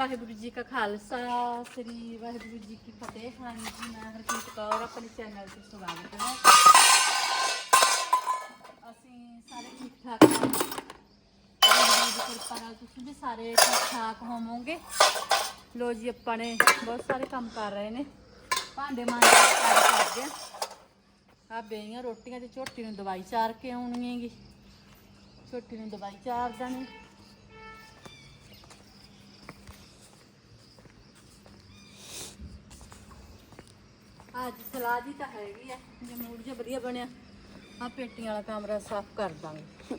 ਵਾਹਿਗੁਰੂ ਜੀ ਕਾ ਖਾਲਸਾ, ਸ੍ਰੀ ਵਾਹਿਗੁਰੂ ਜੀ ਕੀ ਫਤਿਹ। ਹਾਂਜੀ, ਮੈਂ ਹਰਜੀਤ ਕੌਰ, ਆਪਣੇ ਚੈਨਲ ਤੇ ਸਵਾਗਤ ਹੈ। ਅਸੀਂ ਸਾਰੇ ਠੀਕ ਠਾਕ ਹਾਂ। ਵਾਹਿਗੁਰੂ ਦੀ ਕਿਰਪਾ ਨਾਲ ਤੁਸੀਂ ਵੀ ਸਾਰੇ ਠੀਕ ਠਾਕ ਹੋਵੋਗੇ। ਲੋ ਜੀ, ਆਪਾਂ ਨੇ ਬਹੁਤ ਸਾਰੇ ਕੰਮ ਕਰ ਰਹੇ ਨੇ। ਭਾਂਡੇ ਮਾਂਜੇ ਦਾ ਕੰਮ ਕਰਦੇ ਆ ਆ ਬੇਈਆਂ ਰੋਟੀਆਂ ਤੇ ਝੋਟੀ ਨੂੰ ਦਵਾਈ ਚਾਰ ਕੇ ਆਉਣੀ ਹੈਗੀ ਝੋਟੀ ਨੂੰ ਦਵਾਈ ਚਾਰ ਦਾਣੇ। ਅੱਜ ਸਲਾਦ ਹੀ ਤਾਂ ਹੈਗੀ ਆ, ਜੇ ਮੂਡ ਜਿਹਾ ਵਧੀਆ ਬਣਿਆ ਆ ਪੇਟੀਆਂ ਵਾਲਾ ਕਮਰਾ ਸਾਫ਼ ਕਰ ਦਾਂਗੇ।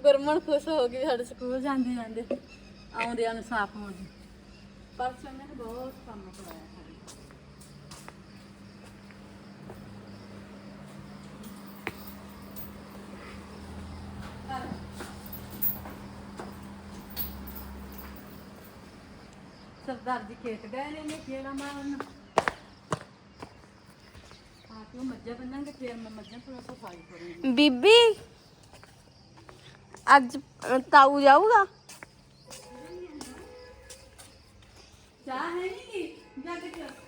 ਗੁਰਮਨ ਖੁਸ਼ ਹੋ ਗਈ ਸਾਡੇ ਸਕੂਲ ਜਾਂਦੇ ਜਾਂਦੇ ਆਉਂਦਿਆਂ ਨੂੰ ਸਾਫ਼ ਹੋ ਜੀ ਪਰਸੋਂ ਮੈਂ ਬਹੁਤ ਕੰਮ ਕਰਾਇਆ ਸਾਡੇ ਘਰ ਸਰਦਾਰ ਜੀ ਖੇਤ ਗਏ ਨੇ ਨੇ ਕਿਹੜਾ ਮਾਰਨ। ਆ ਕੇ ਉਹ ਮੱਝਾਂ ਬੰਨਾਂਗੇ ਫੇਰ ਮੈਂ ਮੱਝਾਂ ਤੋਂ ਸਫ਼ਾਈ ਕਰੂੰਗੀ ਬੀਬੀ ਅੱਜ ਅ, ਤਾਊ ਜਾਊਗਾ? ਚਾਹ ਹੈ ਨਹੀਂ ਜਾ ਕੇ ਚਾਹ।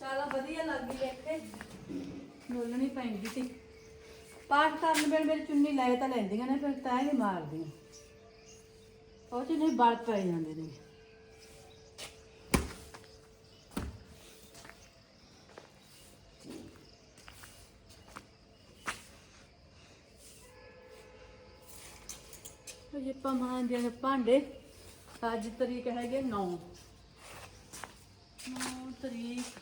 ਸਾਲਾ ਵਧੀਆ ਲੱਗਦੀ ਹੈ ਇੱਥੇ। ਬੋਲਣੀ ਪੈਂਦੀ ਸੀ। ਪਾਠ ਕਰਨ ਵੇਲੇ ਮੇਰੀ ਚੁੰਨੀ ਲੈ ਤਾਂ ਲੈਂਦੀਆਂ ਨੇ ਫਿਰ ਤਾਂ ਹੀ ਮਾਰਦੀਆਂ। ਉਹ ਚ ਨਹੀਂ ਬਲ ਪੈ ਜਾਂਦੇ ਨੇ। ਅਜੇ ਪਮਾਂਦੇ ਨੇ ਭਾਂਡੇ। ਅੱਜ ਤਰੀਕ ਹੈਗੇ 9 9 ਤਰੀਕ।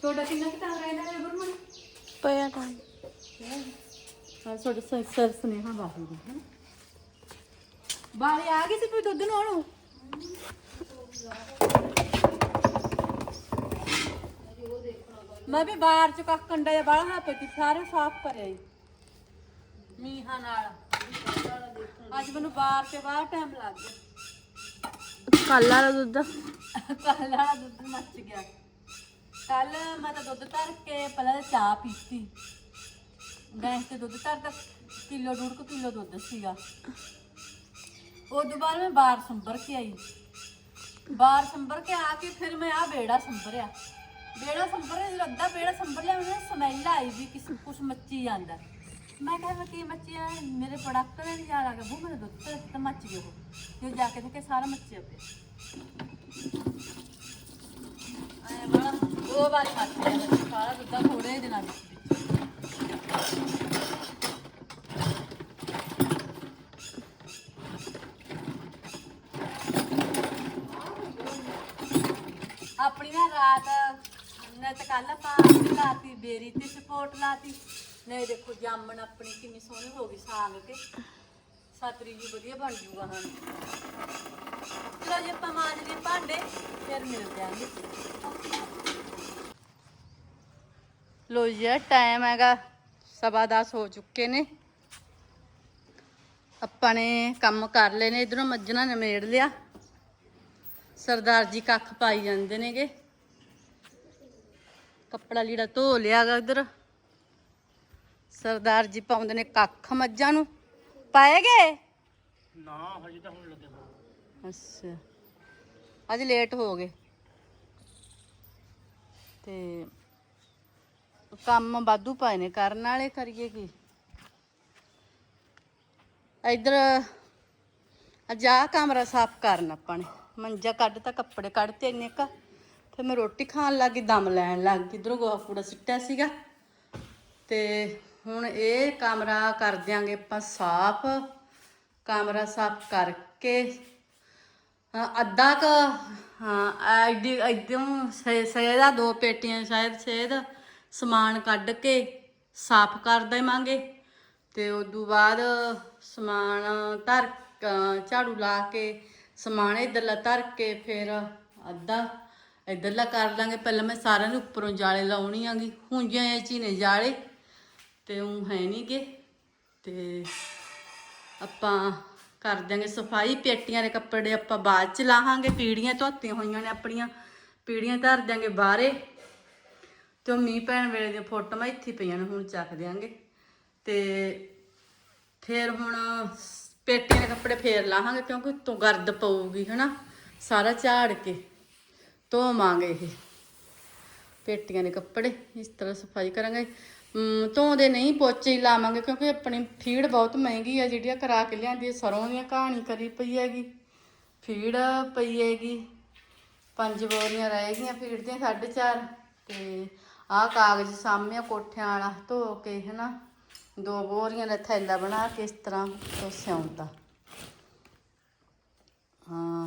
ਤੁਹਾਡਾ ਕਿੰਨਾ ਕਿਤਾ ਰਹਿੰਦਾ ਹੈ ਗੁਰਮਨ? ਪਿਆ ਤਾਂ ਹਾਂ? ਤੁਹਾਡਾ ਸਰ ਸੁਨੇਹਾ ਬਾਹੂ ਦਾ ਹੈ। ਬਾਹਰ ਆ ਗਈ ਸੀ ਕੋਈ ਦੁੱਧ ਨੂੰ ਮੈਂ ਵੀ ਬਾਹਰ ਚ ਕੱਖ ਕੰਡਾ ਜਿਹਾ ਬਾਹਰ ਹਾਂ ਪਤੀ ਸਾਰੇ ਸਾਫ਼ ਕਰਿਆ ਮੀਂਹਾਂ ਨਾਲ। ਅੱਜ ਮੈਨੂੰ ਬਾਹਰ ਤੇ ਬਾਹਰ ਟਾਈਮ ਲੱਗ ਗਿਆ। ਕੱਲ ਵਾਲਾ ਦੁੱਧ ਕੱਲ ਵਾਲਾ ਦੁੱਧ ਮੱਚ ਗਿਆ। ਕੱਲ ਮੈਂ ਤਾਂ ਦੁੱਧ ਧਰ ਕੇ ਪਹਿਲਾਂ ਤਾਂ ਚਾਹ ਪੀਤੀ। ਗੈਸ ਤੇ ਦੁੱਧ ਧਰਦਾ ਕਿਲੋ ਕੁ ਕਿਲੋ ਦੁੱਧ ਸੀਗਾ। ਉਹ ਤੋਂ ਬਾਅਦ ਮੈਂ ਬਾਹਰ ਸੰਭਰ ਕੇ ਆਈ। ਬਾਹਰ ਸੰਭਰ ਕੇ ਆ ਕੇ ਫਿਰ ਮੈਂ ਆ ਬੇੜਾ ਸੰਭਰਿਆ। ਬੇੜਾ ਸੰਭਰਿਆ, ਜਦੋਂ ਅੱਧਾ ਬੇੜਾ ਸੰਭਰ ਲਿਆ, ਮੈਨੂੰ ਸਮੈਲ ਆਈ ਵੀ ਕਿਸ ਕੁਛ ਮੱਚੀ ਜਾਂਦਾ। ਮੈਂ ਕਿਹਾ ਮੈਂ ਕੀ ਮੱਚੀ ਮੇਰੇ ਪ੍ਰੋਡਕਟ ਨੇ ਜਾ ਲੱਗਾ। ਬੂ ਮੇਰੇ ਦੁੱਧ ਤੇ ਤਾਂ ਮੱਚ ਗਿਆ ਉਹ। ਜਦੋਂ ਜਾ ਕੇ ਦੇਖੇ ਸਾਰਾ ਮੱਚਿਆ ਪਿਆ। ਆਏ ਬੜਾ ਦੋ ਵਾਰੀ ਮੱਚ ਗਿਆ। ਸਾਰਾ ਦੁੱਧ ਥੋੜੇ ਦਿਨਾਂ ਵਿੱਚ ਆਪਣੀ ਨਾ ਰਾਤ ਨੇ ਕੱਲ ਆਪਾਂ ਲਾਤੀ ਬੇਰੀ ਤੇ ਸਪੋਰਟ ਲਾਤੀ। ਨਹੀਂ ਦੇਖੋ, ਜਾਮਣ ਆਪਣੀ ਕਿੰਨੀ ਸੋਹਣੀ ਹੋ ਗਈ ਸਾਂਗ ਕੇ। ਸਤਰੀ ਜੀ, ਵਧੀਆ ਬਣ ਜੂਗਾ ਹਾਂ ਚਲੋ ਜੀ, ਆਪਾਂ ਮਾਂਜ ਲਈਏ ਭਾਂਡੇ, ਫਿਰ ਮਿਲਦੇ ਆਂਗੇ ਲੋ ਜੀ ਟਾਈਮ ਹੈਗਾ, ਸਵਾ ਦਸ ਹੋ ਚੁੱਕੇ ਨੇ। ਆਪਾਂ ਨੇ ਕੰਮ ਕਰ ਲਏ ਨੇ, ਇਧਰੋਂ ਮੱਝਣਾ ਨਿਮੇੜ ਲਿਆ। ਸਰਦਾਰ ਜੀ ਕੱਖ ਪਾਈ ਜਾਂਦੇ ਨੇਗੇ। ਕੱਪੜਾ ਲੀੜਾ ਧੋ ਲਿਆ ਗਾ ਉਧਰ। ਸਰਦਾਰ ਜੀ ਪਾਉਂਦੇ ਨੇ ਕੱਖ ਮੱਝਾਂ ਨੂੰ। ਪਾਏਗੇ ਨਾ ਹਜੇ ਤਾਂ ਹੁਣ ਲੱਗੇ। ਅੱਛਾ। ਅੱਜ ਲੇਟ ਹੋ ਗਏ। ਤੇ ਕੰਮ ਵਾਧੂ ਪਏ ਨੇ। ਕਰਨ ਵਾਲੇ ਕਰੀਏ ਕੀ? ਇਧਰ ਅੱਜ ਕਮਰਾ ਸਾਫ਼ ਕਰਨਾ ਆਪਾਂ ਨੇ। ਮੰਜਾ ਕੱਢਤਾ ਕੱਪੜੇ ਕੱਢਤੇ ਇੰਨੇ ਕ ਫਿਰ ਮੈਂ ਰੋਟੀ ਖਾਣ ਲੱਗ ਗਈ, ਦਮ ਲੈਣ ਲੱਗ ਗਈ, ਇਧਰੋਂ ਗੋਹਾ ਕੂੜਾ ਸਿੱਟਿਆ ਸੀਗਾ। ਤੇ ਹੁਣ ਇਹ ਕਮਰਾ ਕਰ ਦਿਆਂਗੇ ਆਪਾਂ ਸਾਫ਼। ਕਮਰਾ ਸਾਫ਼ ਕਰਕੇ ਅੱਧਾ ਕ, ਹਾਂ, ਐਡੀ ਇਦੋਂ ਸੇਦਾ ਦੋ ਪੇਟੀਆਂ ਸ਼ਾਇਦ ਸੇਦ ਸਮਾਨ ਕੱਢ ਕੇ ਸਾਫ਼ ਕਰ ਦੇਵਾਂਗੇ। ਤੇ ਤੋਂ ਬਾਅਦ ਸਮਾਨ ਧਰ ਝਾੜੂ ਲਾ ਕੇ, ਸਮਾਨ ਇਧਰਲਾ ਧਰ ਕੇ ਫਿਰ ਅੱਧਾ ਇੱਧਰਲਾ ਕਰ ਲਾਂਗੇ। ਪਹਿਲਾਂ ਮੈਂ ਸਾਰਿਆਂ ਨੂੰ ਉੱਪਰੋਂ ਜਾਲੇ ਲਾਉਣੀ ਆਂਗੀ। ਹੁੰਜਿਆਂ ਇਹ ਚ ਜਾਲੇ ਤੇ ਉਹ ਹੈ ਨਹੀਂਗੇ ਤੇ ਆਪਾਂ ਕਰ ਦਿਆਂਗੇ ਸਫ਼ਾਈ। ਪੇਟੀਆਂ ਦੇ ਕੱਪੜੇ ਆਪਾਂ ਬਾਅਦ ਚ ਲਾਹਾਂਗੇ। ਪੀੜੀਆਂ ਧੋਤੀਆਂ ਹੋਈਆਂ ਨੇ ਆਪਣੀਆਂ। ਪੀੜੀਆਂ ਧਰ ਦਿਆਂਗੇ ਬਾਹਰੇ। ਤੇ ਉਹ ਮੀਂਹ ਪੈਣ ਵੇਲੇ ਦੀਆਂ ਫੋਟੋਆਂ ਇੱਥੇ ਪਈਆਂ ਨੇ, ਹੁਣ ਚੱਕ ਦਿਆਂਗੇ। ਤੇ ਫੇਰ ਹੁਣ ਪੇਟੀਆਂ ਦੇ ਕੱਪੜੇ ਫੇਰ ਲਾਹਾਂਗੇ, ਕਿਉਂਕਿ ਉੱਤੋਂ ਗਰਦ ਪਊਗੀ, ਹਨਾ। ਸਾਰਾ ਝਾੜ ਕੇ। ਧੋਵਾਂਗੇ ਇਹ। ਪੇਟੀਆਂ ਦੇ ਕੱਪੜੇ ਇਸ ਤਰ੍ਹਾਂ ਸਫ਼ਾਈ ਕਰਾਂਗੇ। ਧੋਂਦੇ ਨਹੀਂ ਪੋਚੇ ਹੀ ਲਾਵਾਂਗੇ ਕਿਉਂਕਿ ਆਪਣੀ ਫੀਡ ਬਹੁਤ ਮਹਿੰਗੀ ਆ ਜਿਹੜੀਆਂ ਕਰਾ ਕੇ ਲਿਆਂਦੀ ਆ, ਸਰੋਂ ਦੀਆਂ ਕਹਾਣੀ ਕਰੀ ਪਈ ਹੈਗੀ। ਫੀਡ ਪਈ ਹੈਗੀ ਪੰਜ ਬੋਰੀਆਂ ਰਹਿ ਗਈਆਂ ਫੀਡ ਦੀਆਂ 4.5 ਤੇ ਆਹ ਕਾਗਜ਼ ਸਾਹਮਣੇ ਕੋਠਿਆਂ ਵਾਲਾ ਧੋ ਕੇ ਹਨਾ। ਦੋ ਬੋਰੀਆਂ ਦਾ ਥੈਲਾ ਬਣਾ ਕੇ ਇਸ ਤਰ੍ਹਾਂ ਤੋਂ ਸਿਉਂਤਾ ਹਾਂ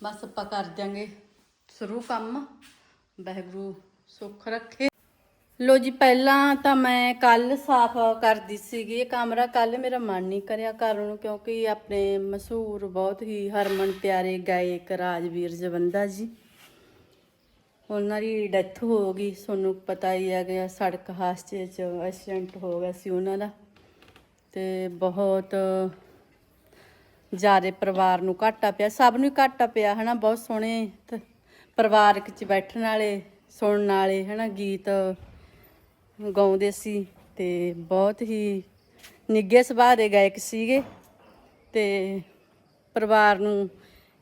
ਬਸ ਆਪਾਂ ਕਰ ਦਿਆਂਗੇ। ਸ਼ੁਰੂ ਕੰਮ। ਵਾਹਿਗੁਰੂ, ਸੁੱਖ ਰੱਖੇ। ਲੋ ਜੀ, ਪਹਿਲਾਂ ਤਾਂ ਮੈਂ ਕੱਲ ਸਾਫ਼ ਕਰਦੀ ਸੀਗੀ। ਇਹ ਕਮਰਾ ਕੱਲ ਮੇਰਾ ਮਨ ਨਹੀਂ ਕਰਿਆ ਕਰਨ ਨੂੰ, ਕਿਉਂਕਿ ਆਪਣੇ ਮਸ਼ਹੂਰ ਬਹੁਤ ਹੀ ਹਰਮਨ ਪਿਆਰੇ ਗਾਇਕ ਰਾਜਵੀਰ ਜਵੰਦਾ ਜੀ। ਉਹਨਾਂ ਦੀ ਡੈਥ ਹੋ ਗਈ। ਤੁਹਾਨੂੰ ਪਤਾ ਹੀ ਹੈ ਕਿ ਸੜਕ ਹਾਦਸੇ 'ਚ ਐਕਸੀਡੈਂਟ ਹੋ ਗਿਆ ਸੀ ਉਹਨਾਂ ਦਾ। ਤੇ ਬਹੁਤ ਜਿਆਦੇ ਪਰਿਵਾਰ ਨੂੰ ਘਾਟਾ ਪਿਆ। ਸਭ ਨੂੰ ਹੀ ਘਾਟਾ ਪਿਆ, ਹਨਾ? ਬਹੁਤ ਸੋਹਣੇ ਪਰਿਵਾਰਕ ਚ ਬੈਠਣ ਵਾਲੇ, ਸੁਣਨ ਵਾਲੇ, ਹਨਾ, ਗੀਤ ਗਾਉਂਦੇ ਸੀ ਤੇ ਬਹੁਤ ਹੀ ਨਿੱਘੇ ਸੁਭਾਅ ਦੇ ਗਾਇਕ ਸੀਗੇ ਤੇ ਪਰਿਵਾਰ ਨੂੰ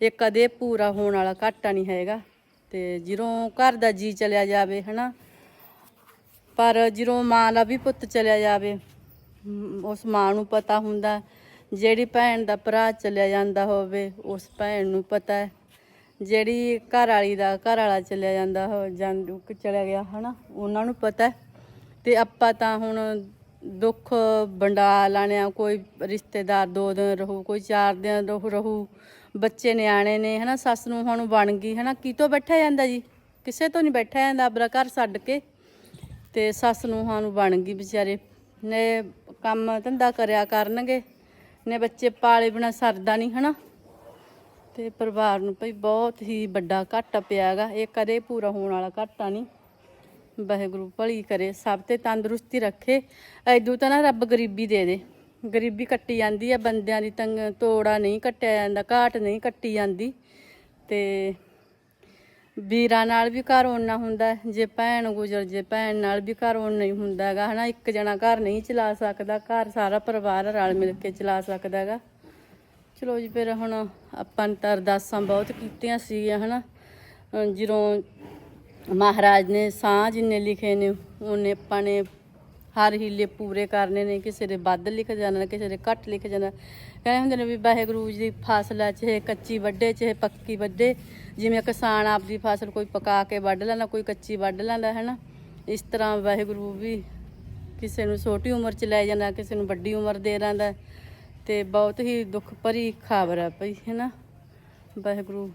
ਇਹ ਕਦੇ ਪੂਰਾ ਹੋਣ ਵਾਲਾ ਘਾਟਾ ਨਹੀਂ ਹੈਗਾ ਤੇ ਜਦੋਂ ਘਰ ਦਾ ਜੀ ਚਲਿਆ ਜਾਵੇ, ਹਨਾ, ਪਰ ਜਦੋਂ ਮਾਂ ਦਾ ਵੀ ਪੁੱਤ ਚਲਿਆ ਜਾਵੇ ਉਸ ਮਾਂ ਨੂੰ ਪਤਾ ਹੁੰਦਾ, ਜਿਹੜੀ ਭੈਣ ਦਾ ਭਰਾ ਚਲਿਆ ਜਾਂਦਾ ਹੋਵੇ, ਉਸ ਭੈਣ ਨੂੰ ਪਤਾ ਹੈ ਜਿਹੜੀ ਘਰ ਵਾਲੀ ਦਾ ਘਰ ਵਾਲਾ ਚਲਿਆ ਜਾਂਦਾ, ਹੋ ਜਾਂ ਚਲਿਆ ਗਿਆ, ਹਨਾ? ਉਹਨਾਂ ਨੂੰ ਪਤਾ ਹੈ। ਤੇ ਆਪਾਂ ਤਾਂ ਹੁਣ ਦੁੱਖ ਵੰਡਾ ਲਾਣੇ ਆ ਕੋਈ ਰਿਸ਼ਤੇਦਾਰ ਦੋ ਦਿਨ ਰਹੂ, ਕੋਈ ਚਾਰ ਦਿਨ ਰਹੂ ਰਹੂ, ਬੱਚੇ ਨਿਆਣੇ ਨੇ, ਹਨਾ? ਸੱਸ ਨੂੰ ਹੁਣ ਬਣ ਗਈ, ਹਨਾ? ਕਿਤੋਂ ਬੈਠਿਆ ਜਾਂਦਾ ਜੀ? ਕਿਸੇ ਤੋਂ ਨਹੀਂ ਬੈਠਿਆ ਜਾਂਦਾ ਆਪਣਾ ਘਰ ਛੱਡ ਕੇ। ਤੇ ਸੱਸ ਨੂੰ ਨੂੰ ਬਣ ਗਈ ਵਿਚਾਰੇ। ਨੇ ਕੰਮ ਧੰਦਾ ਕਰਿਆ ਕਰਨਗੇ। ਨੇ ਬੱਚੇ ਪਾਲੇ ਬਿਨਾ ਸਰਦਾ ਨਹੀਂ ਹਨਾ? ਤੇ ਪਰਿਵਾਰ ਨੂੰ ਭਈ ਬਹੁਤ ਹੀ ਵੱਡਾ ਘਾਟਾ ਪਿਆ ਹੈਗਾ। ਇਹ ਕਦੇ ਪੂਰਾ ਹੋਣ ਵਾਲਾ ਘਾਟਾ ਨਹੀਂ। ਵਾਹਿਗੁਰੂ ਭਲੀ ਕਰੇ, ਸਭ ਤੇ ਤੰਦਰੁਸਤੀ ਰੱਖੇ। ਐਦੂ ਤਾਂ ਨਾ ਰੱਬ ਗਰੀਬੀ ਦੇ ਦੇ। ਗਰੀਬੀ ਕੱਟੀ ਜਾਂਦੀ ਹੈ ਬੰਦਿਆਂ ਦੀ ਤੰਗ, ਤੋੜਾ ਨਹੀਂ ਕੱਟਿਆ ਜਾਂਦਾ, ਘਾਟ ਨਹੀਂ ਕੱਟੀ ਜਾਂਦੀ। ਤੇ ਵੀਰਾਂ ਨਾਲ ਵੀ ਘਰ ਓਨਾ ਹੁੰਦਾ ਜੇ ਭੈਣ ਗੁਜ਼ਰ ਜੇ, ਭੈਣ ਨਾਲ ਵੀ ਘਰ ਓਨਾ ਨਹੀਂ ਹੁੰਦਾ ਹੈਗਾ। ਹਨਾ, ਇੱਕ ਜਣਾ ਘਰ ਨਹੀਂ ਚਲਾ ਸਕਦਾ, ਘਰ ਸਾਰਾ ਪਰਿਵਾਰ ਰਲ ਮਿਲ ਕੇ ਚਲਾ ਸਕਦਾ ਹੈਗਾ। ਚਲੋ ਜੀ, ਫਿਰ ਹੁਣ ਆਪਾਂ ਨੇ ਤਾਂ ਅਰਦਾਸਾਂ ਬਹੁਤ ਕੀਤੀਆਂ ਸੀਗੀਆਂ, ਹਨਾ। ਅਹ ਜਦੋਂ ਮਹਾਰਾਜ ਨੇ ਸਾਹ ਜਿੰਨੇ ਲਿਖੇ ਨੇ, ਉਹਨੇ ਆਪਾਂ ਨੇ ਹਰ ਹੀਲੇ ਪੂਰੇ ਕਰਨੇ ਨੇ, ਕਿਸੇ ਦੇ ਵੱਧ ਲਿਖ ਜਾਣਾ, ਕਿਸੇ ਦੇ ਘੱਟ ਲਿਖ ਜਾਣਾ। ਕਹਿੰਦੇ ਹੁੰਦੇ ਨੇ ਵੀ ਵਾਹਿਗੁਰੂ ਜੀ ਦੀ ਫਸਲ ਚਾਹੇ ਕੱਚੀ ਵੱਢੇ, ਚਾਹੇ ਪੱਕੀ ਵੱਢੇ। ਜਿਵੇਂ ਕਿਸਾਨ ਆਪਦੀ ਫਸਲ ਕੋਈ ਪਕਾ ਕੇ ਵੱਢ ਲੈਂਦਾ, ਕੋਈ ਕੱਚੀ ਵੱਢ ਲੈਂਦਾ ਹੈ ਨਾ ਇਸ ਤਰ੍ਹਾਂ ਵਾਹਿਗੁਰੂ ਵੀ ਕਿਸੇ ਨੂੰ ਛੋਟੀ ਉਮਰ ਚ ਲੈ ਜਾਂਦਾ, ਕਿਸੇ ਨੂੰ ਵੱਡੀ ਉਮਰ ਦੇ ਰਹਿੰਦਾ ਤੇ ਬਹੁਤ ਹੀ ਦੁੱਖ ਭਰੀ ਖਬਰ ਹੈ ਭਈ ਹੈ ਨਾ ਵਾਹਿਗੁਰੂ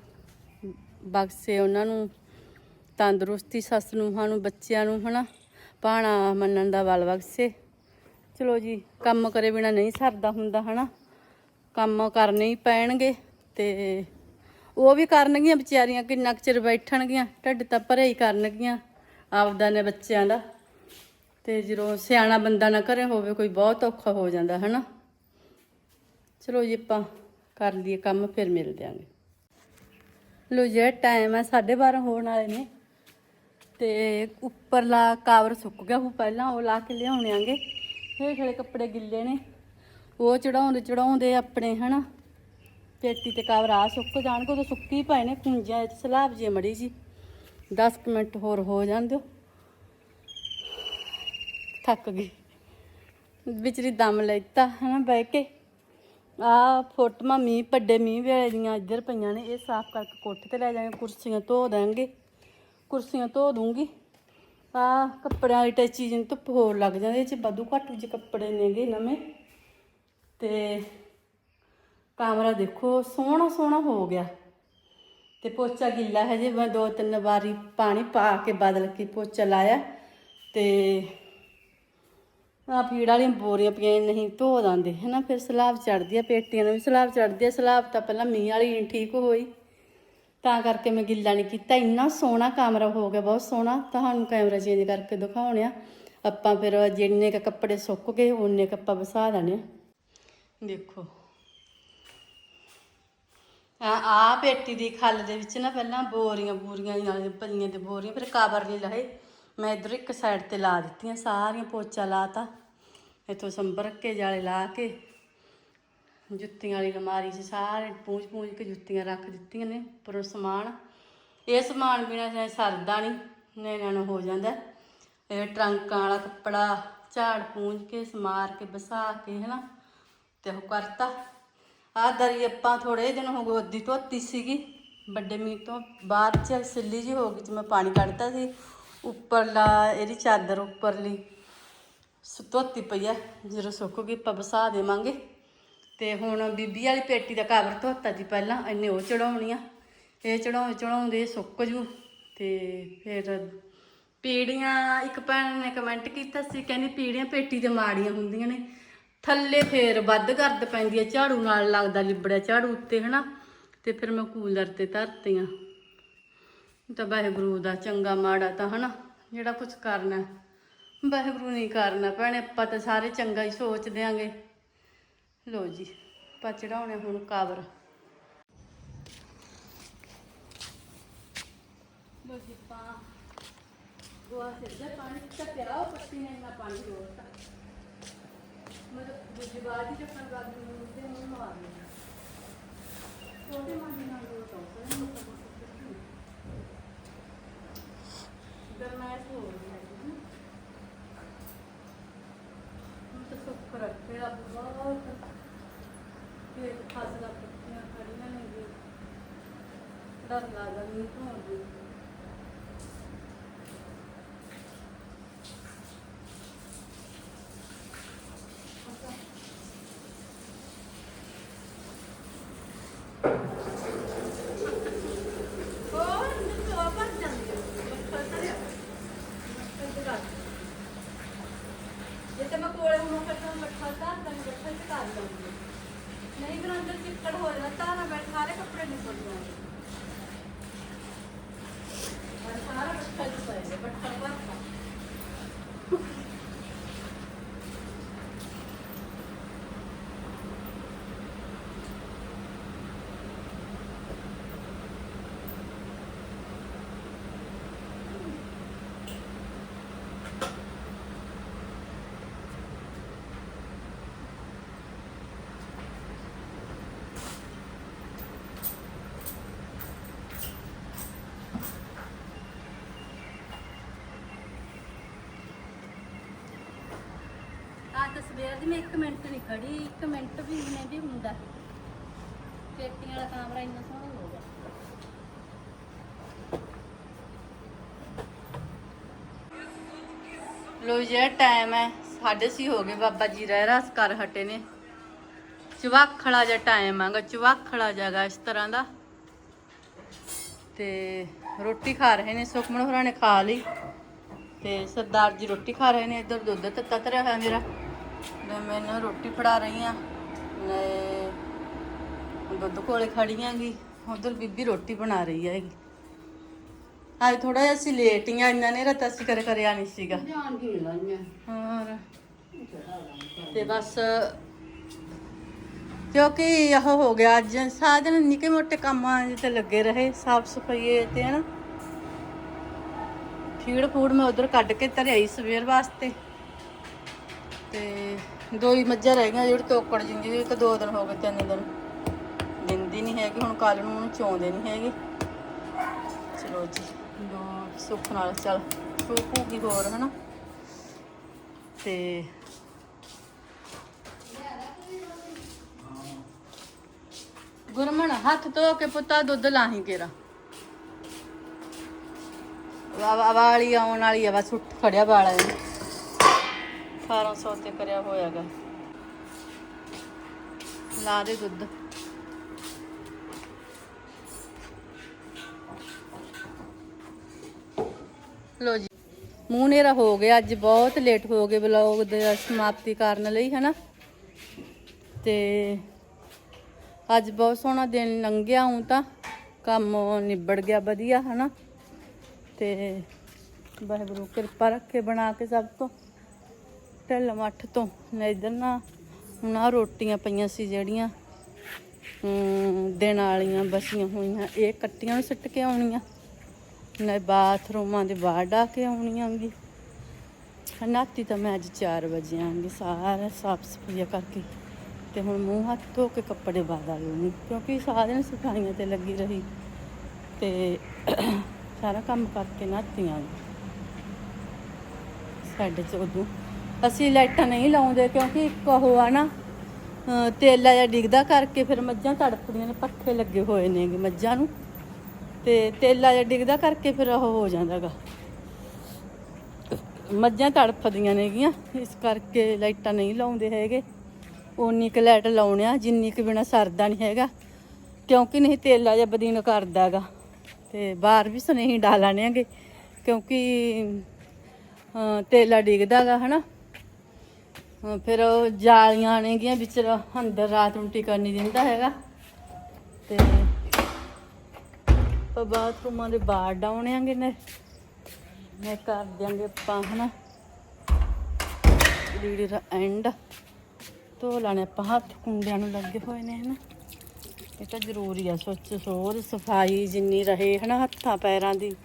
ਬਖਸ਼ੇ ਉਹਨਾਂ ਨੂੰ, ਤੰਦਰੁਸਤੀ ਸੱਸ ਨੂੰਹਾਂ ਨੂੰ, ਬੱਚਿਆਂ ਨੂੰ, ਹਨਾ? ਪਾਣਾ ਮੰਨਣ ਦਾ ਬਲ ਬਖਸ਼ੇ। ਚਲੋ ਜੀ, ਕੰਮ ਕਰੇ ਬਿਨਾ ਨਹੀਂ ਸਰਦਾ ਹੁੰਦਾ, ਹਨਾ? ਕੰਮ ਕਰਨੇ ਹੀ ਪੈਣਗੇ ਤੇ ਉਹ ਵੀ ਕਰਨਗੀਆਂ ਵਿਚਾਰੀਆਂ, ਕਿੰਨਾ ਕੁ ਚਿਰ ਬੈਠਣਗੀਆਂ, ਢਿੱਡ ਤਾਂ ਭਰੇ ਹੀ ਕਰਨਗੀਆਂ ਆਪਦਾ ਨੇ ਬੱਚਿਆਂ ਦਾ। ਤੇ ਜਦੋਂ ਸਿਆਣਾ ਬੰਦਾ ਨਾ ਘਰੇ ਹੋਵੇ ਕੋਈ ਬਹੁਤ ਔਖਾ ਹੋ ਜਾਂਦਾ, ਹਨਾ? ਚਲੋ ਜੀ, ਆਪਾਂ ਕਰ ਲਈਏ ਕੰਮ, ਫਿਰ ਮਿਲ ਦਿਆਂਗੇ ਲੋ ਜੇ ਟਾਈਮ ਹੈ 12:30 ਹੋਣ ਵਾਲੇ ਨੇ। ਤੇ ਉੱਪਰਲਾ ਕਾਵਰ ਸੁੱਕ ਗਿਆ ਉਹ ਪਹਿਲਾਂ, ਉਹ ਲਾ ਕੇ ਲਿਆਉਣੇ ਆਂਗੇ। ਹੇਠ ਵਾਲੇ ਕੱਪੜੇ ਗਿੱਲੇ ਨੇ। ਉਹ ਚੜਾਉਂਦੇ ਚੜਾਉਂਦੇ ਆਪਣੇ, ਹਨਾ। ਪੇਟੀ ਤੇ ਕਾਵਰ ਆ ਸੁੱਕ ਜਾਣਗੇ ਤਾਂ ਸੁੱਕੀ ਪਏ ਨੇ। ਕੁੰਜਾਂ ਚ ਸਲਾਬ ਜੇ ਮੜੀ ਜੀ 10 ਕੁ ਮਿੰਟ ਹੋਰ ਹੋ ਜਾਣ ਦਿਓ ਥੱਕ ਗਈ ਵਿਚਰੀ ਦਮ ਲੈਤਾ ਹਨਾ, ਬਹਿ ਕੇ। ਆ ਫੋਟੋਆਂ ਮੀਂਹ ਵੱਡੇ ਮੀਂਹ ਵੇਲੇ ਦੀਆਂ ਇੱਧਰ ਪਈਆਂ ਨੇ, ਇਹ ਸਾਫ਼ ਕਰਕੇ ਕੋਠੇ ਤੇ ਲੈ ਜਾਵਾਂਗੇ, ਕੁਰਸੀਆਂ ਧੋ ਦਾਂਗੇ ਕੁਰਸੀਆਂ ਧੋ ਦੂੰਗੀ। ਆ ਕੱਪੜਿਆਂ ਵਾਲੀ ਟੈਚੀ ਜਿਨ ਧੁੱਪ ਹੋਰ ਲੱਗ ਜਾਂਦੀ, ਇਹ ਚ ਵਾਧੂ ਘੱਟ ਵਿੱਚ ਕੱਪੜੇ ਨੇਗੇ ਨਵੇਂ। ਤੇ ਕਮਰਾ ਦੇਖੋ, ਸੋਹਣਾ ਸੋਹਣਾ ਹੋ ਗਿਆ। ਤੇ ਪੋਚਾ ਗਿੱਲਾ ਹੈ ਜੇ, ਮੈਂ ਦੋ ਤਿੰਨ ਵਾਰੀ ਪਾਣੀ ਪਾ ਕੇ ਬਦਲ ਕੇ ਪੋਚਾ ਲਾਇਆ। ਤੇ ਆ ਫੀੜ ਵਾਲੀਆਂ ਬੋਰੀਆਂ ਪਈਆਂ ਨਹੀਂ ਧੋ ਦਾਂਦੇ, ਹਨਾ, ਫਿਰ ਸਲਾਬ ਚੜਦੀ ਆ ਪੇਟੀਆਂ ਨੂੰ ਵੀ ਸਲਾਬ ਚੜਦੀ ਆ, ਸਲਾਬ ਤਾਂ ਪਹਿਲਾਂ ਮੀਂਹ ਵਾਲੀ ਨਹੀਂ ਠੀਕ ਹੋਈ। ਤਾਂ ਕਰਕੇ ਮੈਂ ਗਿੱਲਾ ਨਹੀਂ ਕੀਤਾ, ਇੰਨਾ ਸੋਹਣਾ ਕਮਰਾ ਹੋ ਗਿਆ, ਬਹੁਤ ਸੋਹਣਾ, ਤੁਹਾਨੂੰ ਕੈਮਰਾ ਚੇਂਜ ਕਰਕੇ ਦਿਖਾਉਣੇ ਆ। ਆਪਾਂ ਫਿਰ ਜਿੰਨੇ ਕ ਕੱਪੜੇ ਸੁੱਕ ਗਏ ਉਹਨੇ ਕ ਆਪਾਂ ਵਸਾ ਦੇਣੇ ਆ। ਦੇਖੋ। ਆ ਆ ਪੇਟੀ ਦੀ ਖੱਲ ਦੇ ਵਿੱਚ ਨਾ ਪਹਿਲਾਂ ਬੋਰੀਆਂ ਬੋਰੀਆਂ ਨਾਲ ਪਈਆਂ ਤੇ ਬੋਰੀਆਂ, ਫਿਰ ਕਾਬਰ ਨਹੀਂ ਲਾਏ। ਮੈਂ ਇਧਰ ਇੱਕ ਸਾਈਡ ਤੇ ਲਾ ਦਿੱਤੀਆਂ, ਸਾਰੀਆਂ ਪੋਚਾ ਲਾਤਾ ਇੱਥੋਂ ਸੰਭਰ ਕੇ ਜਾਲੇ ਲਾ ਕੇ ਜੁੱਤੀਆਂ ਵਾਲੀ ਅਲਮਾਰੀ 'ਚ ਸਾਰੇ ਪੂੰਝ ਪੂੰਝ ਕੇ ਜੁੱਤੀਆਂ ਰੱਖ ਦਿੱਤੀਆਂ ਨੇ ਪਰ ਸਮਾਨ। ਇਹ ਸਮਾਨ ਬਿਨਾਂ ਚਾਹੇ ਸਰਦਾ ਨਹੀਂ ਨੈਣਾ ਨੂੰ ਹੋ ਜਾਂਦਾ। ਇਹ ਟਰੰਕਾਂ ਵਾਲਾ ਕੱਪੜਾ, ਝਾੜ ਪੂੰਝ ਕੇ, ਸਮਾਰ ਕੇ, ਬਸਾ ਕੇ, ਹਨਾ, ਤੇ ਉਹ ਕਰਤਾ। ਆਹ ਦਰੀ ਆਪਾਂ ਥੋੜੇ ਦਿਨ ਹੋ ਗਏ, ਅੱਧੀ ਧੋਤੀ ਸੀਗੀ। ਵੱਡੇ ਮੀਂਹ ਤੋਂ ਬਾਅਦ ਚ ਸਿੱਲੀ ਜੀ ਹੋ ਗਈ, ਤੇ ਮੈਂ ਪਾਣੀ ਕੱਢਤਾ ਸੀ। ਉੱਪਰਲਾ, ਇਹਦੀ ਚਾਦਰ ਉੱਪਰਲੀ ਧੋਤੀ ਪਈ ਆ, ਜਦੋਂ ਸੁੱਕ ਗਈ ਆਪਾਂ ਵਸਾ ਦੇਵਾਂਗੇ। ਤੇ ਹੁਣ ਬੀਬੀ ਵਾਲੀ ਪੇਟੀ ਦਾ ਕਵਰ ਧੋਤਾ ਜੀ ਪਹਿਲਾਂ, ਇੰਨੇ ਉਹ ਚੜਾਉਣੀ ਆ। ਇਹ ਚੜਾਉਂ, ਚੜਾਉਂਦੇ ਸੁੱਕ ਜੂ। ਤੇ ਫਿਰ ਪੀੜੀਆਂ, ਇੱਕ ਭੈਣ ਨੇ ਕਮੈਂਟ ਕੀਤਾ ਸੀ, ਕਹਿੰਦੀ ਪੀੜੀਆਂ ਪੇਟੀ ਤੇ ਮਾੜੀਆਂ ਹੁੰਦੀਆਂ ਨੇ। ਥੱਲੇ ਫੇਰ ਵੱਧ ਗਰਦ ਪੈਂਦੀ ਹੈ ਝਾੜੂ ਨਾਲ ਲੱਗਦਾ ਲਿਬੜਿਆ ਝਾੜੂ ਉੱਤੇ, ਹਨਾ। ਤੇ ਫਿਰ ਮੈਂ ਕੂਲਰ ਤੇ ਧਰਤੀਆਂ ਤਾਂ ਵਾਹਿਗੁਰੂ ਦਾ ਚੰਗਾ ਮਾੜਾ ਤਾਂ, ਹਨਾ। ਜਿਹੜਾ ਕੁਝ ਕਰਨਾ। ਵਾਹਿਗੁਰੂ ਨਹੀਂ ਕਰਨਾ ਭੈਣੇ, ਆਪਾਂ ਤਾਂ ਸਾਰੇ ਚੰਗਾ ਹੀ ਸੋਚ ਦਿਆਂਗੇ। ਲੋ ਜੀ, ਆਪਾਂ ਚੜਾਉਣੇ ਹੁਣ ਕਾਬਰ ਲੋ ਜੀ ਪਾ ਗੋਆ ਸਿੱਧਾ ਪਾਣੀ ਚ ਪਿਆ ਪੱਤੀ ਨੇ ਇੰਨਾ ਪਾਣੀ ਰੋੜਤਾ। ਮਤਲਬ ਦੂਜੀ ਵਾਰ ਦੀ ਜਪਨ ਬਾਗ ਨੂੰ ਤੇ ਮੂੰਹ ਮਾਰ ਲਿਆ। ਛੋਟੇ ਮਾਂ ਨਾਲ ਰੋੜ ਤੋਂ ਸਰ ਨੂੰ ਤਾਂ ਹੋ ਰਹੀ ਹੈ ਜੀ ਹੁਣ ਤਾਂ ਸੁੱਕ ਬਹੁਤ ਤੇ ਫਸਲਾ ਪੱਤੀਆਂ ਖੜੀਆਂ ਨੇ ਜੀ। ਡਰ ਲੱਗਦਾ ਨਹੀਂ ਧੋਣ ਦੀ ਹੋਰ ਨਹੀਂ ਤਾਂ ਆਪਾਂ ਜਾਂਦੇ ਮੱਖਣ ਤਰਿਆ ਮੱਖਣ ਤੇ ਜੇ ਤੇ ਮੈਂ ਕੋਲੇ ਨੂੰ ਕੱਟਾਂ ਮੱਠਾ ਤਾਂ ਤਾਂ ਮੱਠਾ ਤੇ ਕਰ ਲਵਾਂਗੀ ਨਹੀਂ ਫਿਰ ਅੰਦਰ ਚਿੱਕੜ ਹੋ ਜਾਣਾ ਤਾਂ ਨਾ ਬੈਠ ਸਾਰੇ ਕੱਪੜੇ ਨਿਕਲ ਜਾਣਗੇ ਪਰ ਸਾਰਾ ਮੱਠਾ ਚ ਪਏਗਾ ਮੱਠਾ ਭਰਤਾ। ਆ ਦੀ ਮੈਂ 1 ਮਿੰਟ ਨਹੀਂ ਖੜੀ 1 ਮਿੰਟ ਵੀ ਨਹੀਂ ਵੀ ਹੁੰਦਾ। ਪੇਟੀਆਂ ਵਾਲਾ ਕੈਮਰਾ ਇੰਨਾ ਸੋਹਣਾ ਹੋ ਗਿਆ ਲੋ ਜਿਹੜਾ ਟਾਈਮ ਹੈ, ਸਾਢੇ ਛੇ ਹੋ ਗਏ, ਬਾਬਾ ਜੀ ਰਹਿ ਰਸ ਕਰ ਹਟੇ ਨੇ। ਚਵਾਖੜਾ ਜਿਹਾ ਟਾਈਮ ਆਗਾ ਚਵਾਖੜਾ ਜਗਾ ਇਸ ਤਰ੍ਹਾਂ ਦਾ। ਤੇ ਰੋਟੀ ਖਾ ਰਹੇ ਨੇ, ਸੁਖਮਨ ਹੋਰਾਂ ਨੇ ਖਾ ਲਈ। ਤੇ ਸਰਦਾਰ ਜੀ ਰੋਟੀ ਖਾ ਰਹੇ ਨੇ, ਇੱਧਰ ਦੁੱਧ ਤੱਤਾ ਧਰਿਆ ਹੋਇਆ ਮੇਰਾ। ਮੈਂ ਮੈਨੂੰ ਰੋਟੀ ਫੜਾ ਰਹੀ ਆ। ਮੈਂ ਦੁੱਧ ਕੋਲੇ ਖੜੀ ਆਂਗੀ। ਉਧਰ ਬੀਬੀ ਰੋਟੀ ਬਣਾ ਰਹੀ ਹੈਗੀ। ਅੱਜ ਥੋੜਾ ਜਿਹਾ ਅਸੀਂ ਲੇਟ ਹੀ ਆ ਇਹਨਾਂ ਨੇ ਰਤਾ ਸੀ ਕਰੇ ਕਰਿਆ ਨਹੀਂ ਸੀਗਾ। ਹੋਰ? ਤੇ ਬਸ ਕਿਉਂਕਿ ਇਹ ਹੋ ਗਿਆ ਅੱਜ। ਸਾਰਾ ਦਿਨ ਨਿੱਕੇ ਮੋਟੇ ਕੰਮਾਂ ਤੇ ਲੱਗੇ ਰਹੇ ਸਾਫ਼ ਸਫ਼ਾਈ ਤੇ ਹਨਾ। ਫੀਡ ਫੂਡ ਮੈਂ ਉਧਰ ਕੱਢ ਕੇ ਧਰਿਆਈ ਸਵੇਰ ਵਾਸਤੇ। ਤੇ ਦੋ ਹੀ ਮੱਝਾਂ ਰਹਿ ਗਈਆਂ ਜਿਹੜੀ ਤੋਕੜ ਜਿੰਦੀ ਦੀ ਦੋ ਦਿਨ ਹੋ ਗਏ, ਤਿੰਨ ਦਿਨ। ਦਿੰਦੀ ਨਹੀਂ ਹੈਗੀ, ਹੁਣ ਕੱਲ ਨੂੰ ਉਹਨੂੰ ਚੋਂਦੇ ਨਹੀਂ ਹੈਗੇ। ਚਲੋ ਜੀ, ਦੋ ਸੁੱਖ ਨਾਲ ਚੱਲ ਚੋਪੂਗੀ ਹੋਰ, ਹਨਾ? ਤੇ ਗੁਰਮਣ, ਹੱਥ ਧੋ ਕੇ ਪੁੱਤਾ, ਦੁੱਧ ਲਾਹੀਂ ਕੇਰਾ। ਵਾ ਵਾਲੀ ਆਉਣ ਵਾਲੀ ਆ, ਬਸ ਉੱਠ ਖੜਿਆ ਵਾਲਾ ਨੇ 1800 ਤੇ ਕਰਿਆ ਹੋਇਆਗਾ। ਲਾ ਦੇ ਦੁੱਧ। ਲੋ ਜੀ, ਮੂੰਹ ਨੇਰਾ ਹੋ ਗਿਆ, ਅੱਜ ਬਹੁਤ ਲੇਟ ਹੋ ਗਏ ਵਲੌਗ ਦੇ ਸਮਾਪਤੀ ਕਰਨ ਲਈ, ਹਨਾ? ਤੇ ਅੱਜ ਬਹੁਤ ਸੋਹਣਾ ਦਿਨ ਲੰਘਿਆ ਹੂੰ ਤਾਂ, ਕੰਮ ਨਿਬੜ ਗਿਆ ਵਧੀਆ, ਹਨਾ? ਤੇ ਵਾਹਿਗੁਰੂ ਕਿਰਪਾ ਰੱਖੇ ਬਣਾ ਕੇ ਸਭ ਤੋਂ। ਢਿੱਲ ਮੱਠ ਤੋਂ ਨਾ ਇੱਧਰ ਨਾ ਹੁਣ ਆਹ ਰੋਟੀਆਂ ਪਈਆਂ ਸੀ ਜਿਹੜੀਆਂ ਦਿਨ ਵਾਲੀਆਂ ਬਸੀਆਂ ਹੋਈਆਂ। ਇਹ ਕੱਟੀਆਂ ਨੂੰ ਸਿੱਟ ਕੇ ਆਉਣੀਆਂ ਨਾ ਬਾਥਰੂਮਾਂ ਦੇ ਬਾਹਰ ਡਾ ਕੇ ਆਉਣੀਆਂ ਵੀ ਨਾਤੀ ਤਾਂ ਮੈਂ ਅੱਜ 4 ਵਜੇ ਆਂਗੀ ਸਾਰਾ ਸਾਫ਼ ਸਫਾਈਆਂ ਕਰਕੇ। ਤੇ ਹੁਣ ਮੂੰਹ ਹੱਥ ਧੋ ਕੇ ਕੱਪੜੇ ਬਾਦਾ ਲੂੰਗੀ, ਕਿਉਂਕਿ ਸਾਰਾ ਦਿਨ ਸਫਾਈਆਂ ਤੇ ਲੱਗੀ ਰਹੀ। ਤੇ ਸਾਰਾ ਕੰਮ ਕਰਕੇ ਨਾਤੀ ਆਂਗੀ। ਸਾਡੇ ਚ ਉਦੋਂ ਅਸੀਂ ਲਾਈਟਾਂ ਨਹੀਂ ਲਾਉਂਦੇ ਕਿਉਂਕਿ ਇੱਕ ਉਹ ਆ ਨਾ ਤੇਲਾ ਜਿਹਾ ਡਿੱਗਦਾ ਕਰਕੇ ਫਿਰ ਮੱਝਾਂ ਤੜਫਦੀਆਂ ਨੇ ਪੱਖੇ ਲੱਗੇ ਹੋਏ ਨੇਗੇ ਮੱਝਾਂ ਨੂੰ। ਤੇ ਤੇਲਾ ਜਿਹਾ ਡਿੱਗਦਾ ਕਰਕੇ ਫਿਰ ਉਹ ਹੋ ਜਾਂਦਾਗਾ। ਮੱਝਾਂ ਤੜਫਦੀਆਂ ਨੇਗੀਆਂ, ਇਸ ਕਰਕੇ ਲਾਈਟਾਂ ਨਹੀਂ ਲਾਉਂਦੇ ਹੈਗੇ। ਉਨੀ ਕੁ ਲਾਈਟ ਲਾਉਣੇ ਆ, ਜਿੰਨੀ ਕੁ ਬਿਨਾ ਸਰਦਾ ਨਹੀਂ ਹੈਗਾ। ਕਿਉਂਕਿ ਨਹੀਂ ਤੇਲਾ ਜਿਹਾ ਬਦੀਨ ਕਰਦਾਗਾ। ਤੇ ਬਾਹਰ ਵੀ ਸੁਨੇਹੀ ਡਾਲਾਣੇ ਆਗੇ, ਕਿਉਂਕਿ, ਅਹ, ਤੇਲਾ ਡਿੱਗਦਾਗਾ, ਹਨਾ। ਅਹ ਫਿਰ ਉਹ ਜਾਲੀਆਂ ਨੇਗੀਆਂ ਵਿੱਚ ਅੰਦਰ ਰਾਤ ਨੂੰ ਟਿਕਣ ਨਹੀਂ ਦਿੰਦਾ ਹੈਗਾ। ਤੇ ਆਪਾਂ ਬਾਥਰੂਮਾਂ ਦੇ ਬਾਹਰ ਡਾਉਣਿਆਂਗੇ ਨੇ। ਮੈਂ ਕਰ ਦਿਆਂਗੇ ਆਪਾਂ ਹਨਾ। ਲੀੜੇ ਦਾ ਐਂਡ ਧੋ ਲਾਣੇ ਆਪਾਂ, ਹੱਥ ਕੁੰਡਿਆਂ ਨੂੰ ਲੱਗੇ ਹੋਏ ਨੇ ਹਨਾ। ਇਹ ਤਾਂ ਜ਼ਰੂਰੀ ਆ, ਸੋਚ ਸੋਧ ਸਫ਼ਾਈ ਜਿੰਨੀ ਰਹੇ ਹਨਾ ਹੱਥਾਂ ਪੈਰਾਂ ਦੀ।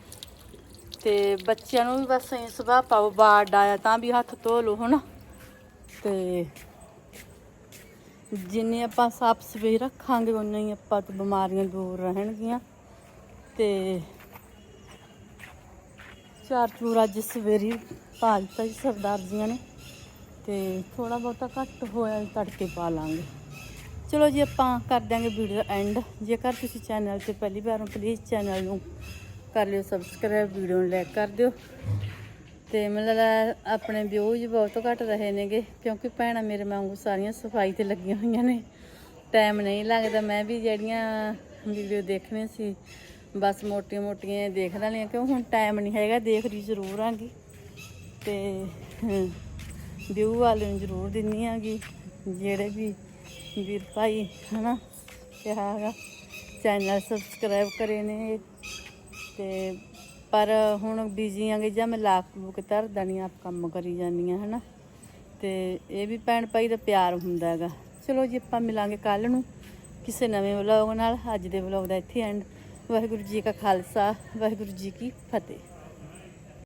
ਤੇ ਬੱਚਿਆਂ ਨੂੰ ਵੀ ਬਸ ਐਂ ਸੁਭਾਅ ਪਾਓ, ਬਾਹਰ ਆਇਆ ਤਾਂ ਵੀ ਹੱਥ ਧੋ ਲਓ ਹਨਾ। ਤੇ ਜਿੰਨੀ ਆਪਾਂ ਸਾਫ਼ ਸਫ਼ਾਈ ਰੱਖਾਂਗੇ ਉਨਾ ਹੀ ਆਪਾਂ ਤੋਂ ਬਿਮਾਰੀਆਂ ਦੂਰ ਰਹਿਣਗੀਆਂ। ਤੇ ਚਾਰ ਚੂਰ ਅੱਜ ਸਵੇਰੀ ਪਾ ਦਿੱਤਾ ਜੀ ਸਰਦਾਰ ਜੀਆਂ ਨੇ ਤੇ ਥੋੜਾ ਬਹੁਤਾ ਘੱਟ ਹੋਇਆ ਜੀ ਤੜਕੇ ਪਾ ਲਾਂਗੇ। ਚਲੋ ਜੀ, ਆਪਾਂ ਕਰ ਦਿਆਂਗੇ ਵੀਡੀਓ ਦਾ ਐਂਡ। ਜੇਕਰ ਤੁਸੀਂ ਚੈਨਲ ਤੇ ਪਹਿਲੀ ਵਾਰ ਹੋ ਪਲੀਜ਼ ਚੈਨਲ ਨੂੰ ਕਰ ਲਿਓ ਸਬਸਕ੍ਰਾਈਬ ਵੀਡੀਓ ਨੂੰ ਲਾਈਕ ਕਰ ਦਿਓ। ਤੇ ਮਤਲਬ ਆਪਣੇ ਵਿਊਜ਼ ਬਹੁਤ ਘੱਟ ਰਹੇ ਨੇਗੇ, ਕਿਉਂਕਿ ਭੈਣਾਂ ਮੇਰੇ ਵਾਂਗੂ ਸਾਰੀਆਂ ਸਫ਼ਾਈ ਤੇ ਲੱਗੀਆਂ ਹੋਈਆਂ ਨੇ। ਟਾਈਮ ਨਹੀਂ ਲੱਗਦਾ, ਮੈਂ ਵੀ ਜਿਹੜੀਆਂ ਵੀਡੀਓ ਦੇਖਣੀਆਂ ਸੀ, ਬਸ ਮੋਟੀਆਂ ਮੋਟੀਆਂ ਦੇਖ ਲੈਣੀਆਂ ਕਿਉਂ ਹੁਣ ਟਾਈਮ ਨਹੀਂ ਹੈਗਾ, ਦੇਖ ਰਹੀ ਜ਼ਰੂਰ ਆਂਗੀ। ਤੇ ਵਿਊ ਵਾਲੇ ਨੂੰ ਜ਼ਰੂਰ ਦਿੰਨੀ ਆਂਗੀ, ਜਿਹੜੇ ਵੀ ਵੀਰ ਭਾਈ, ਹਨਾ, ਕਿਹਾ ਚੈਨਲ ਸਬਸਕ੍ਰਾਈਬ ਕਰੇ ਨੇ ਤੇ ਪਰ ਹੁਣ ਬਿਜ਼ੀ ਆਂਗੇ ਜਾਂ ਮੈਂ ਲਾਕ ਬੁੱਕ ਧਰ ਦਣੀ ਆਪ ਕੰਮ ਕਰੀ ਜਾਂਦੀ ਹਾਂ ਹਨਾ। ਤੇ ਇਹ ਵੀ ਭੈਣ ਭਾਈ ਦਾ ਪਿਆਰ ਹੁੰਦਾ ਹੈਗਾ। ਚਲੋ ਜੀ, ਆਪਾਂ ਮਿਲਾਂਗੇ ਕੱਲ ਨੂੰ ਕਿਸੇ ਨਵੇਂ ਵਲੌਗ ਨਾਲ। ਅੱਜ ਦੇ ਵਲੌਗ ਦਾ ਇੱਥੇ ਐਂਡ ਵਾਹਿਗੁਰੂ ਜੀ ਕਾ ਖਾਲਸਾ, ਵਾਹਿਗੁਰੂ ਜੀ ਕੀ ਫਤਿਹ।